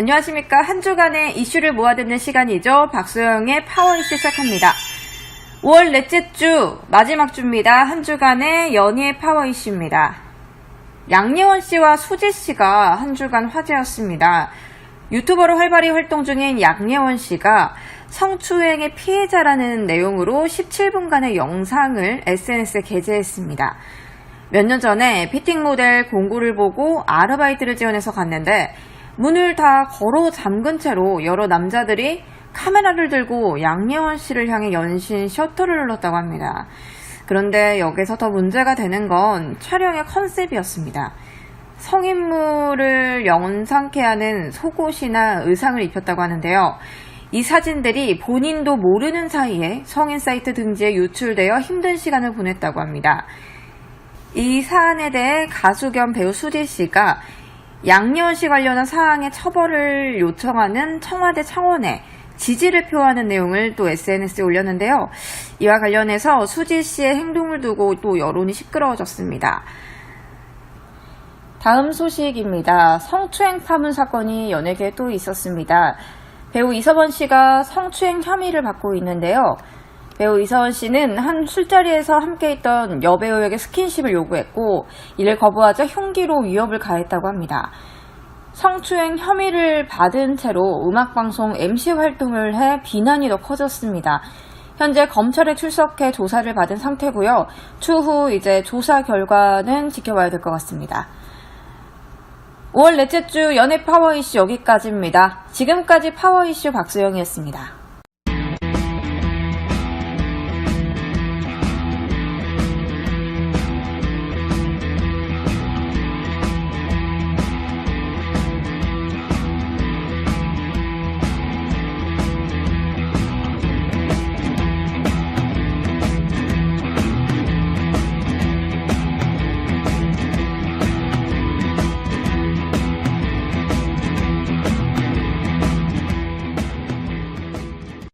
안녕하십니까. 한 주간의 이슈를 모아듣는 시간이죠. 박소영의 파워 이슈 시작합니다. 5월 넷째 주, 마지막 주입니다. 한 주간의 연예 파워 이슈입니다. 양예원 씨와 수지 씨가 한 주간 화제였습니다. 유튜버로 활발히 활동 중인 양예원 씨가 성추행의 피해자라는 내용으로 17분간의 영상을 SNS에 게재했습니다. 몇 년 전에 피팅 모델 공고를 보고 아르바이트를 지원해서 갔는데 문을 다 걸어 잠근 채로 여러 남자들이 카메라를 들고 양예원 씨를 향해 연신 셔터를 눌렀다고 합니다. 그런데 여기서 더 문제가 되는 건 촬영의 컨셉이었습니다. 성인물을 영상케 하는 속옷이나 의상을 입혔다고 하는데요. 이 사진들이 본인도 모르는 사이에 성인 사이트 등지에 유출되어 힘든 시간을 보냈다고 합니다. 이 사안에 대해 가수 겸 배우 수지 씨가 양예원 씨 관련한 사항의 처벌을 요청하는 청와대 청원에 지지를 표하는 내용을 또 SNS에 올렸는데요. 이와 관련해서 수지 씨의 행동을 두고 또 여론이 시끄러워졌습니다. 다음 소식입니다. 성추행 파문 사건이 연예계에 또 있었습니다. 배우 이서번 씨가 성추행 혐의를 받고 있는데요. 배우 이서원 씨는 한 술자리에서 함께 있던 여배우에게 스킨십을 요구했고 이를 거부하자 흉기로 위협을 가했다고 합니다. 성추행 혐의를 받은 채로 음악방송 MC 활동을 해 비난이 더 커졌습니다. 현재 검찰에 출석해 조사를 받은 상태고요. 추후 이제 조사 결과는 지켜봐야 될 것 같습니다. 5월 넷째 주 연예 파워 이슈 여기까지입니다. 지금까지 파워 이슈 박수영이었습니다.